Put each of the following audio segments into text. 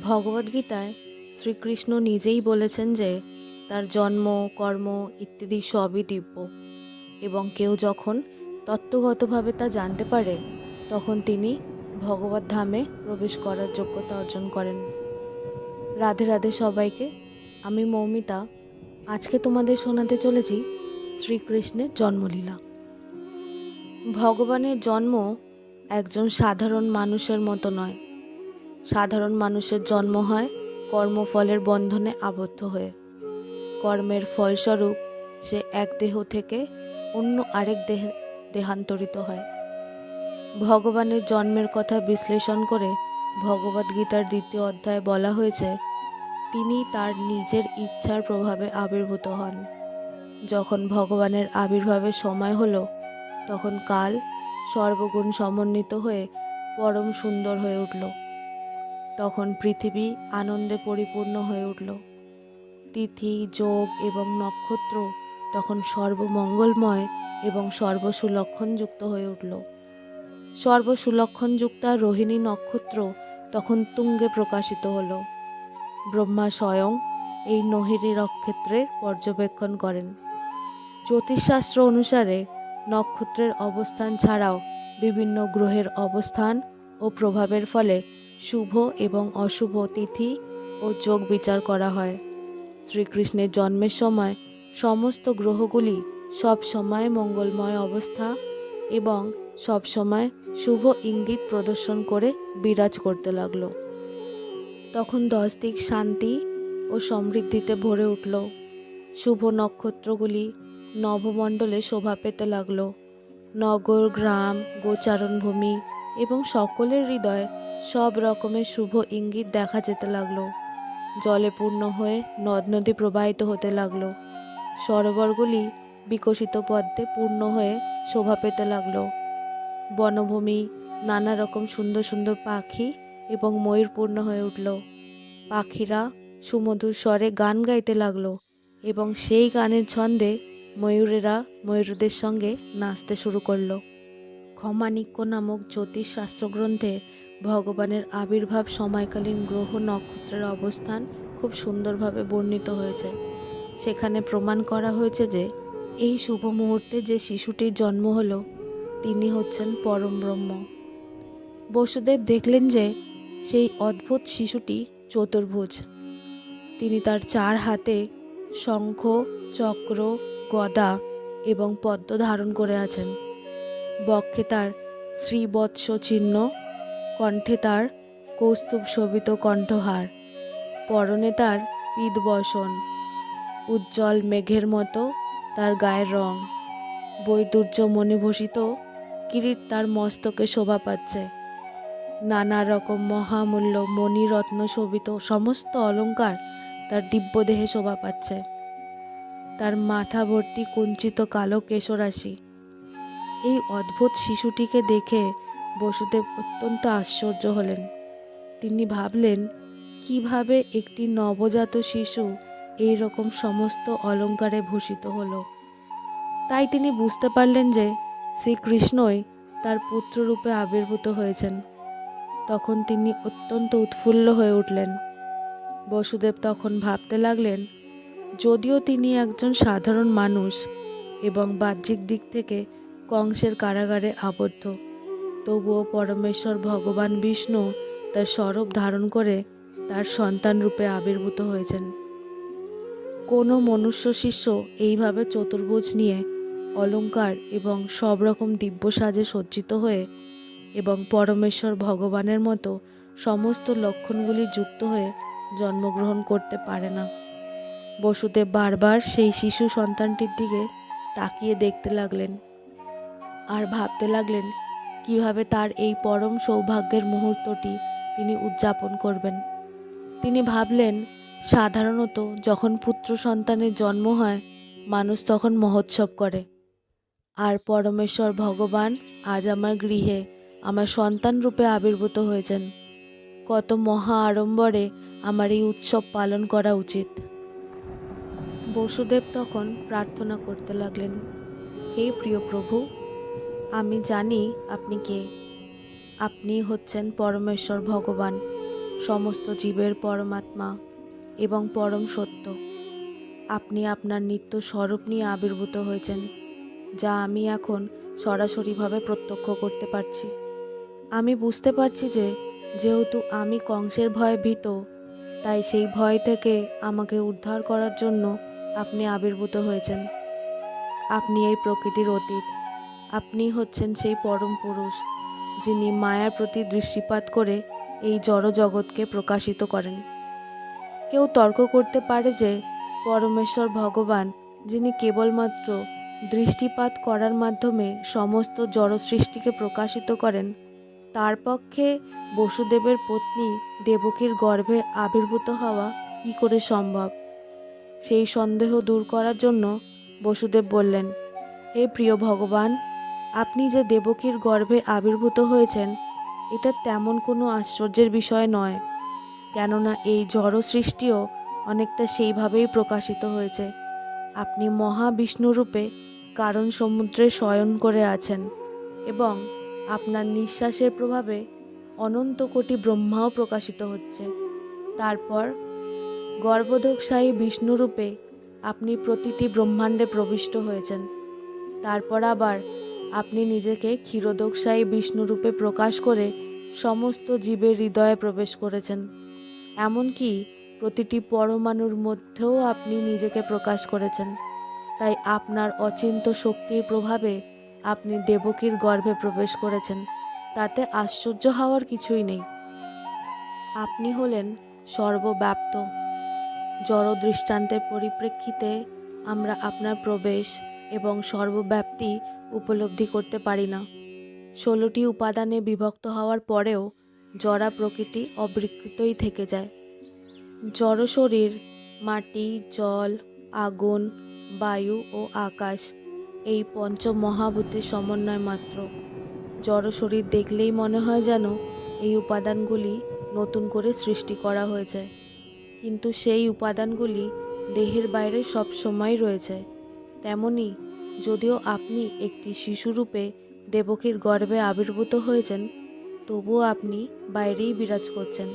ভগবদ্গীতায় শ্রীকৃষ্ণ নিজেই বলেছেন যে, তার জন্ম, কর্ম ইত্যাদি সবই দিব্য। এবং কেউ যখন তত্ত্বগতভাবে তা জানতে পারে, তখন তিনি ভগবত ধামে প্রবেশ করার যোগ্যতা অর্জন করেন। রাধে রাধে সবাইকে, আমি মৌমিতা। আজকে তোমাদের শোনাতে চলেছি শ্রীকৃষ্ণের জন্মলীলা। ভগবানের জন্ম একজন সাধারণ মানুষের মতো নয় সাধারণ মানুষের জন্ম হয় কর্মফলের বন্ধনে আবদ্ধ হয়ে। কর্মের ফলস্বরূপ সে এক দেহ থেকে অন্য আরেক দেহে দেহান্তরিত হয়। ভগবানের জন্মের কথা বিশ্লেষণ করে ভগবদ্গীতার দ্বিতীয় অধ্যায়ে বলা হয়েছে, তিনি তার নিজের ইচ্ছার প্রভাবে আবির্ভূত হন। যখন ভগবানের আবির্ভাবের সময় হলো, তখন কাল সর্বগুণ সমন্বিত হয়ে পরম সুন্দর হয়ে উঠল। তখন পৃথিবী আনন্দে পরিপূর্ণ হয়ে উঠল। তিথি, যোগ এবং নক্ষত্র তখন সর্বমঙ্গলময় এবং সর্বসুলক্ষণযুক্ত হয়ে উঠল। সর্বসুলক্ষণযুক্তা রোহিণী নক্ষত্র তখন তুঙ্গে প্রকাশিত হল। ব্রহ্মা স্বয়ং এই নহিনী নক্ষত্রের পর্যবেক্ষণ করেন। জ্যোতিষশাস্ত্র অনুসারে নক্ষত্রের অবস্থান ছাড়াও বিভিন্ন গ্রহের অবস্থান ও প্রভাবের ফলে শুভ এবং অশুভ তিথি ও যোগ বিচার করা হয়। শ্রীকৃষ্ণের জন্মের সময় সমস্ত গ্রহগুলি সব সময় মঙ্গলময় অবস্থা এবং সব সময় শুভ ইঙ্গিত প্রদর্শন করে বিরাজ করতে লাগল। তখন দশ দিক শান্তি ও সমৃদ্ধিতে ভরে উঠল। শুভ নক্ষত্রগুলি নভমণ্ডলে শোভা পেতে লাগল। নগর, গ্রাম, গোচারণভূমি এবং সকলের হৃদয়ে সব রকমের শুভ ইঙ্গিত দেখা যেতে লাগল। জলে পূর্ণ হয়ে নদ নদী প্রবাহিত হতে লাগল। সরোবরগুলি বিকশিত পদ্মে পূর্ণ হয়ে শোভা পেতে লাগল। বনভূমি, নানা রকম সুন্দর সুন্দর পাখি এবং ময়ূরপূর্ণ হয়ে উঠল। পাখিরা সুমধুর স্বরে গান গাইতে লাগল এবং সেই গানের ছন্দে ময়ূরেরা ময়ূরদের সঙ্গে নাচতে শুরু করল। ক্ষমানিক্য নামক জ্যোতিষ শাস্ত্রগ্রন্থে ভগবানের আবির্ভাব সময়কালীন গ্রহ নক্ষত্রের অবস্থান খুব সুন্দরভাবে বর্ণিত হয়েছে। সেখানে প্রমাণ করা হয়েছে যে, এই শুভ মুহূর্তে যে শিশুটির জন্ম হলো, তিনি হচ্ছেন পরম ব্রহ্ম। বসুদেব দেখলেন যে, সেই অদ্ভুত শিশুটি চতুর্ভুজ। তিনি তার চার হাতে শঙ্খ, চক্র, গদা এবং পদ্ম ধারণ করে আছেন। বক্ষে তার শ্রীবৎস চিহ্ন কণ্ঠে তার কৌস্তুভ শোভিত কণ্ঠহার। পরনে তার পিদবসন উজ্জ্বল মেঘের মতো তার গায়ের রং। বৈদুর্য মণিভূষিত কিরিট তার মস্তকে শোভা পাচ্ছে। নানা রকম মহামূল্য মণিরত্ন শোভিত সমস্ত অলঙ্কার তার দিব্যদেহে শোভা পাচ্ছে। তার মাথা ভর্তি কুঞ্চিত কালো কেশরাশি। এই অদ্ভুত শিশুটিকে দেখে বসুদেব অত্যন্ত আশ্চর্য হলেন। তিনি ভাবলেন, কীভাবে একটি নবজাত শিশু এই রকম সমস্ত অলঙ্কারে ভূষিত হলো? তাই তিনি বুঝতে পারলেন যে শ্রীকৃষ্ণই তার পুত্ররূপে আবির্ভূত হয়েছেন। তখন তিনি অত্যন্ত উৎফুল্ল হয়ে উঠলেন। বসুদেব তখন ভাবতে লাগলেন, যদিও তিনি একজন সাধারণ মানুষ এবং বাহ্যিক দিক থেকে কংসের কারাগারে আবদ্ধ তবুও পরমেশ্বর ভগবান বিষ্ণু তার স্বরূপ ধারণ করে তার সন্তান রূপে আবির্ভূত হয়েছেন। কোনো মনুষ্য শিষ্য এইভাবে চতুর্ভুজ নিয়ে অলঙ্কার এবং সব রকম দিব্য সাজে সজ্জিত হয়ে এবং পরমেশ্বর ভগবানের মতো সমস্ত লক্ষণগুলি যুক্ত হয়ে জন্মগ্রহণ করতে পারে না। বসুদেব বারবার সেই শিশু সন্তানটির দিকে তাকিয়ে দেখতে লাগলেন আর ভাবতে লাগলেন কীভাবে তার এই পরম সৌভাগ্যের মুহূর্তটি তিনি উদযাপন করবেন। তিনি ভাবলেন, সাধারণত যখন পুত্র সন্তানের জন্ম হয়, মানুষ তখন মহোৎসব করে। আর পরমেশ্বর ভগবান আজ আমার গৃহে আমার সন্তান রূপে আবির্ভূত হয়েছেন। কত মহা আড়ম্বরে আমার এই উৎসব পালন করা উচিত। বসুদেব তখন প্রার্থনা করতে লাগলেন, হে প্রিয় প্রভু আমি জানি আপনি কে। আপনি হচ্ছেন পরমেশ্বর ভগবান, সমস্ত জীবের পরমাত্মা এবং পরম সত্য। আপনি আপনার নিত্য স্বরূপ নিয়ে আবির্ভূত হয়েছেন, যা আমি এখন সরাসরিভাবে প্রত্যক্ষ করতে পারছি। আমি বুঝতে পারছি যে, যেহেতু আমি কংসের ভয়ে ভীত, তাই সেই ভয় থেকে আমাকে উদ্ধার করার জন্য আপনি আবির্ভূত হয়েছেন। আপনি এই প্রকৃতির অতীত আপনি হচ্ছেন সেই পরম পুরুষ যিনি মায়ার প্রতি দৃষ্টিপাত করে এই জড় জগৎকে প্রকাশিত করেন। কেউ তর্ক করতে পারে যে পরমেশ্বর ভগবান, যিনি কেবলমাত্র দৃষ্টিপাত করার মাধ্যমে সমস্ত জড় সৃষ্টিকে প্রকাশিত করেন, তার পক্ষে বসুদেবের পত্নী দেবকীর গর্ভে আবির্ভূত হওয়া কী করে সম্ভব? সেই সন্দেহ দূর করার জন্য বসুদেব বললেন, হে প্রিয় ভগবান আপনি যে দেবকীর গর্ভে আবির্ভূত হয়েছেন, এটা তেমন কোনো আশ্চর্যের বিষয় নয়। কেননা এই জড় সৃষ্টিও অনেকটা সেইভাবেই প্রকাশিত হয়েছে। আপনি মহাবিষ্ণুরূপে কারণ সমুদ্রে শয়ন করে আছেন এবং আপনার নিঃশ্বাসের প্রভাবে অনন্ত কোটি ব্রহ্মাও প্রকাশিত হচ্ছে। তারপর গর্ভোদকশায়ী বিষ্ণুরূপে আপনি প্রতিটি ব্রহ্মাণ্ডে প্রবিষ্ট হয়েছেন। তারপর আবার আপনি নিজেকে ক্ষীরোদকশায়ী বিষ্ণুরূপে প্রকাশ করে সমস্ত জীবের হৃদয়ে প্রবেশ করেছেন। এমনকি প্রতিটি পরমাণুর মধ্যেও আপনি নিজেকে প্রকাশ করেছেন। তাই আপনার অচিন্ত শক্তির প্রভাবে আপনি দেবকীর গর্ভে প্রবেশ করেছেন। তাতে আশ্চর্য হওয়ার কিছুই নেই। আপনি হলেন সর্বব্যাপ্ত। জড় দৃষ্টান্তের পরিপ্রেক্ষিতে আমরা আপনার প্রবেশ এবং সর্বব্যাপ্তি উপলব্ধি করতে পারি না। ষোলোটি উপাদানে বিভক্ত হওয়ার পরেও জড়া প্রকৃতি অবিকৃতই থেকে যায়। জড় শরীর, মাটি, জল, আগুন, বায়ু ও আকাশ, এই পঞ্চ মহাভূতের সমন্বয় মাত্র। জড় শরীর দেখলেই মনে হয় যেন এই উপাদানগুলি নতুন করে সৃষ্টি করা হয়েছে। কিন্তু সেই উপাদানগুলি দেহের বাইরে সব সময় রয়েছে। তেমনি যদিও আপনি একটি শিশুরূপে দেবকীর গর্ভে আবির্ভূত হয়েছেন, তবুও আপনি বাইরেই বিরাজ করছেন।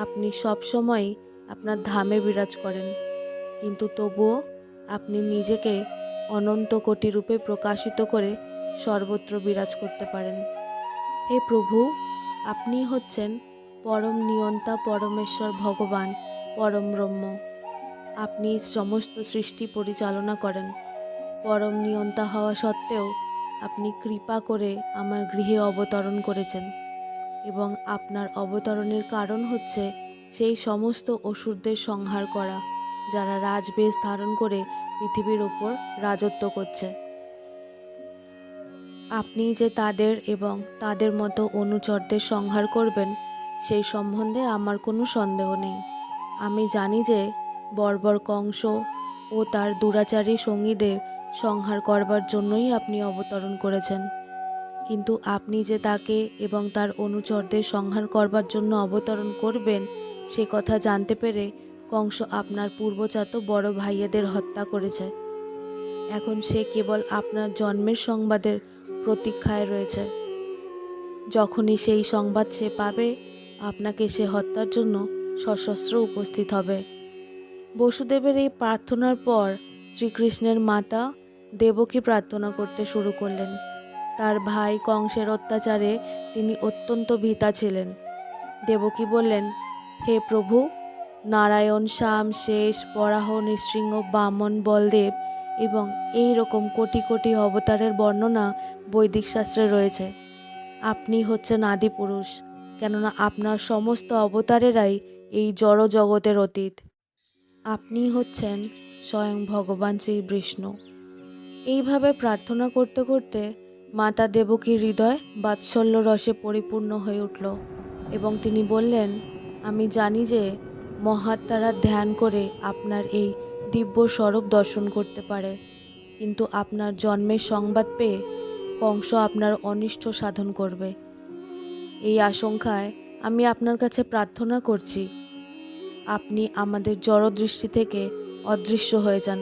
আপনি সব সময় আপনার ধামে বিরাজ করেন। কিন্তু তবুও আপনি নিজেকে অনন্ত কোটি রূপে প্রকাশিত করে সর্বত্র বিরাজ করতে পারেন। হে প্রভু, আপনি হচ্ছেন পরম নিয়ন্তা, পরমেশ্বর ভগবান, পরম ব্রহ্ম। আপনি সমস্ত সৃষ্টি পরিচালনা করেন। পরম নিয়ন্তা হওয়া সত্ত্বেও আপনি কৃপা করে আমার গৃহে অবতরণ করেছেন এবং আপনার অবতরণের কারণ হচ্ছে সেই সমস্ত অসুরদের সংহার করা, যারা রাজবেশ ধারণ করে পৃথিবীর ওপর রাজত্ব করছে। আপনি যে তাদের এবং তাদের মতো অনুচরদের সংহার করবেন, সেই সম্বন্ধে আমার কোনো সন্দেহ নেই। আমি জানি যে বর্বর কংস ও তার দুরাচারী সঙ্গীদের সংহার করবার জন্যই আপনি অবতরণ করেছেন। কিন্তু আপনি যে তাকে এবং তার অনুচরদের সংহার করবার জন্য অবতরণ করবেন, সে কথা জানতে পেরে কংস আপনার পূর্বজাত বড় ভাইয়েদের হত্যা করেছে। এখন সে কেবল আপনার জন্মের সংবাদের প্রতীক্ষায় রয়েছে। যখনই সেই সংবাদ সে পাবে, আপনাকে সে হত্যার জন্য সশস্ত্র উপস্থিত হবে। বসুদেবের এই প্রার্থনার পর শ্রীকৃষ্ণের মাতা দেবকী প্রার্থনা করতে শুরু করলেন। তার ভাই কংসের অত্যাচারে তিনি অত্যন্ত ভীতা ছিলেন। দেবকী বললেন, হে প্রভু, নারায়ণ, শ্যাম, শেষ বরাহ নৃসিংহ, বামন, বলদেব এবং এই রকম কোটি কোটি অবতারের বর্ণনা বৈদিক শাস্ত্রে রয়েছে। আপনি হচ্ছেন আদিপুরুষ কেননা আপনার সমস্ত অবতারেরাই এই জড় জগতের অতীত। আপনি হচ্ছেন স্বয়ং ভগবান শ্রী বিষ্ণু এইভাবে প্রার্থনা করতে করতে মাতা দেবকীর হৃদয় বাৎসল্য রসে পরিপূর্ণ হয়ে উঠল এবং তিনি বললেন, আমি জানি যে মহাত্মারা ধ্যান করে আপনার এই দিব্য স্বরূপ দর্শন করতে পারে, কিন্তু আপনার জন্মের সংবাদ পেয়ে কংস আপনার অনিষ্ট সাধন করবে। এই আশঙ্কায় আমি আপনার কাছে প্রার্থনা করছি, আপনি আমাদের জড়দৃষ্টি থেকে অদৃশ্য হয়ে যান।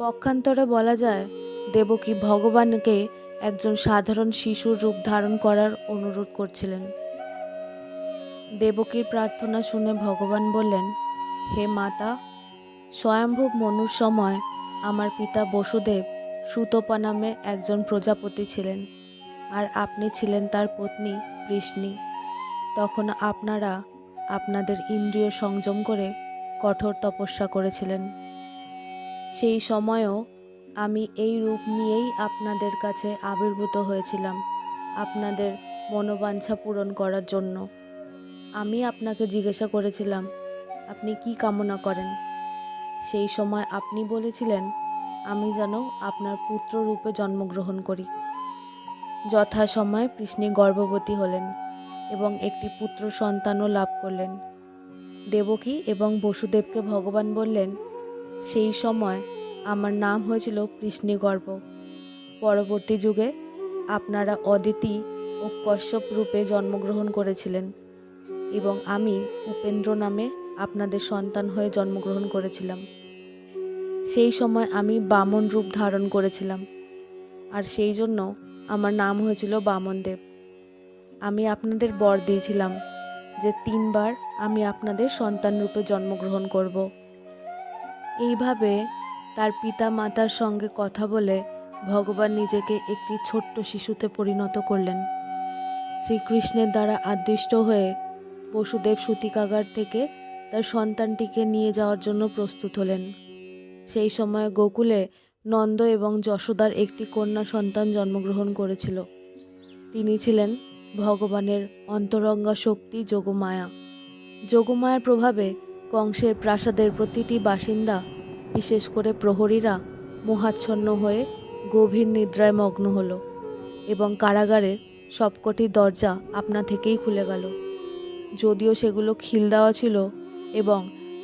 পক্ষান্তরে বলা যায়, দেবকী ভগবানকে একজন সাধারণ শিশুর রূপ ধারণ করার অনুরোধ করছিলেন। দেবকীর প্রার্থনা শুনে ভগবান বললেন, হে মাতা স্বয়ম্ভব মনুর সময় আমার পিতা বসুদেব সুতপা নামে একজন প্রজাপতি ছিলেন, আর আপনি ছিলেন তার পত্নী কৃষ্ণী। তখন আপনারা আপনাদের ইন্দ্রিয় সংযম করে কঠোর তপস্যা করেছিলেন। সেই সময়ও আমি এই রূপ নিয়েই আপনাদের কাছে আবির্ভূত হয়েছিলাম আপনাদের মনোবাঞ্ছা পূরণ করার জন্য। আমি আপনাকে জিজ্ঞাসা করেছিলাম, আপনি কি কামনা করেন? সেই সময় আপনি বলেছিলেন, আমি যেন আপনার পুত্র রূপে জন্মগ্রহণ করি। যথাসময়ে কৃষ্ণী গর্ভবতী হলেন এবং একটি পুত্র সন্তানও লাভ করলেন। দেবকী এবং বসুদেবকে ভগবান বললেন সেই সময় আমার নাম হয়েছিল কৃষ্ণীগর্ভ পরবর্তী যুগে আপনারা অদিতি ও কশ্যপ রূপে জন্মগ্রহণ করেছিলেন এবং আমি উপেন্দ্র নামে আপনাদের সন্তান হয়ে জন্মগ্রহণ করেছিলাম। সেই সময় আমি বামন রূপ ধারণ করেছিলাম আর সেই জন্য আমার নাম হয়েছিল বামনদেব। আমি আপনাদের বর দিয়েছিলাম যে তিনবার আমি আপনাদের সন্তান রূপে জন্মগ্রহণ করব। এইভাবে তার পিতা মাতার সঙ্গে কথা বলে ভগবান নিজেকে একটি ছোট্ট শিশুতে পরিণত করলেন। শ্রীকৃষ্ণের দ্বারা আদিষ্ট হয়ে বসুদেব সুতিকাগার থেকে তার সন্তানটিকে নিয়ে যাওয়ার জন্য প্রস্তুত হলেন। সেই সময় গোকুলে নন্দ এবং যশোদার একটি কন্যা সন্তান জন্মগ্রহণ করেছিল। তিনি ছিলেন ভগবানের অন্তরঙ্গা শক্তি যোগমায়া। যোগমায়ার প্রভাবে কংসের প্রাসাদের প্রতিটি বাসিন্দা, বিশেষ করে প্রহরীরা, মোহাচ্ছন্ন হয়ে গভীর নিদ্রায় মগ্ন হলো এবং কারাগারের সবকটি দরজা আপনা থেকেই খুলে গেল। যদিও সেগুলো খিল দেওয়া ছিল এবং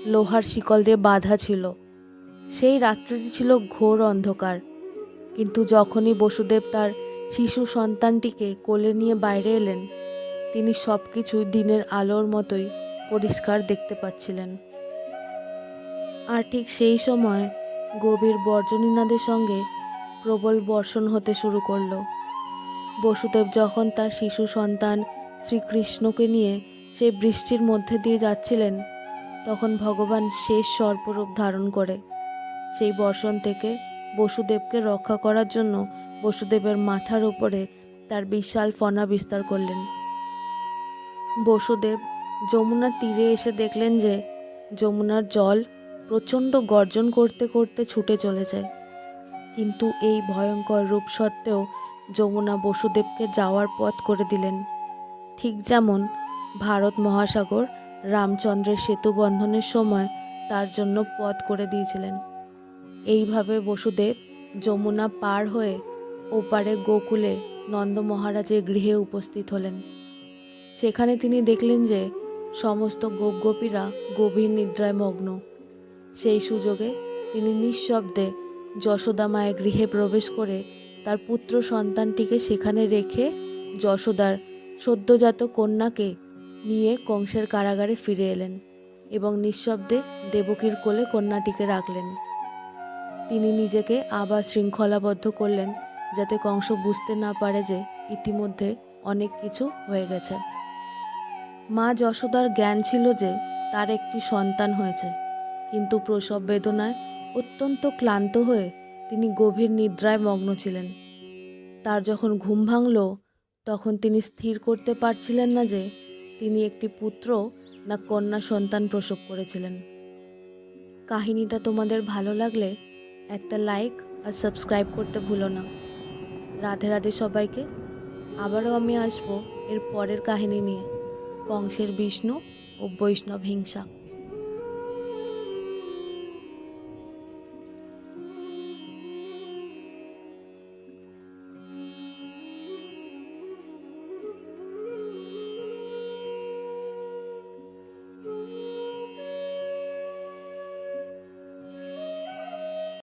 লোহার শিকল দিয়ে বাঁধা ছিল, সেই রাত্রিটি ছিল ঘোর অন্ধকার। কিন্তু যখনই বসুদেব তার শিশু সন্তানটিকে কোলে নিয়ে বাইরে এলেন, তিনি সব কিছুই দিনের আলোর মতোই পরিষ্কার দেখতে পাচ্ছিলেন। আর ঠিক সেই সময় গভীর বর্জনীনাদের সঙ্গে প্রবল বর্ষণ হতে শুরু করল। বসুদেব যখন তার শিশু সন্তান শ্রীকৃষ্ণকে নিয়ে সেই বৃষ্টির মধ্যে দিয়ে যাচ্ছিলেন, তখন ভগবান শেষ সর্পরূপ ধারণ করে। সেই বর্ষণ থেকে বসুদেবকে রক্ষা করার জন্য বসুদেবের মাথার উপরে তার বিশাল ফনা বিস্তার করলেন। বসুদেব যমুনার তীরে এসে দেখলেন যে যমুনার জল প্রচণ্ড গর্জন করতে করতে ছুটে চলে যায়। কিন্তু এই ভয়ঙ্কর রূপ সত্ত্বেও যমুনা বসুদেবকে যাওয়ার পথ করে দিলেন। ঠিক যেমন ভারত মহাসাগর রামচন্দ্রের সেতু বন্ধনের সময় তার জন্য পথ করে দিয়েছিলেন। এইভাবে বসুদেব যমুনা পার হয়ে ওপারে গোকুলে নন্দ মহারাজের গৃহে উপস্থিত হলেন। সেখানে তিনি দেখলেন যে সমস্ত গোপগোপীরা গভীর নিদ্রায় মগ্ন। সেই সুযোগে তিনি নিঃশব্দে যশোদা মায়ের গৃহে প্রবেশ করে তার পুত্র সন্তানটিকে সেখানে রেখে যশোদার সদ্যজাত কন্যাকে নিয়ে কংসের কারাগারে ফিরে এলেন এবং নিঃশব্দে দেবকীর কোলে কন্যাটিকে রাখলেন। তিনি নিজেকে আবার শৃঙ্খলাবদ্ধ করলেন যাতে কংস বুঝতে না পারে যে ইতিমধ্যে অনেক কিছু হয়ে গেছে। মা যশোদার জ্ঞান ছিল যে তার একটি সন্তান হয়েছে। কিন্তু প্রসব বেদনায় অত্যন্ত ক্লান্ত হয়ে তিনি গভীর নিদ্রায় মগ্ন ছিলেন। তার যখন ঘুম ভাঙল, তখন তিনি স্থির করতে পারছিলেন না যে তিনি একটি পুত্র না কন্যা সন্তান প্রসব করেছিলেন। কাহিনীটা তোমাদের ভালো লাগলে একটা লাইক আর সাবস্ক্রাইব করতে ভুলো না। রাধে রাধে সবাইকে। আবারও আমি আসব এর পরের কাহিনী নিয়ে। কংসের বিষ্ণু ও বৈষ্ণব হিংসা।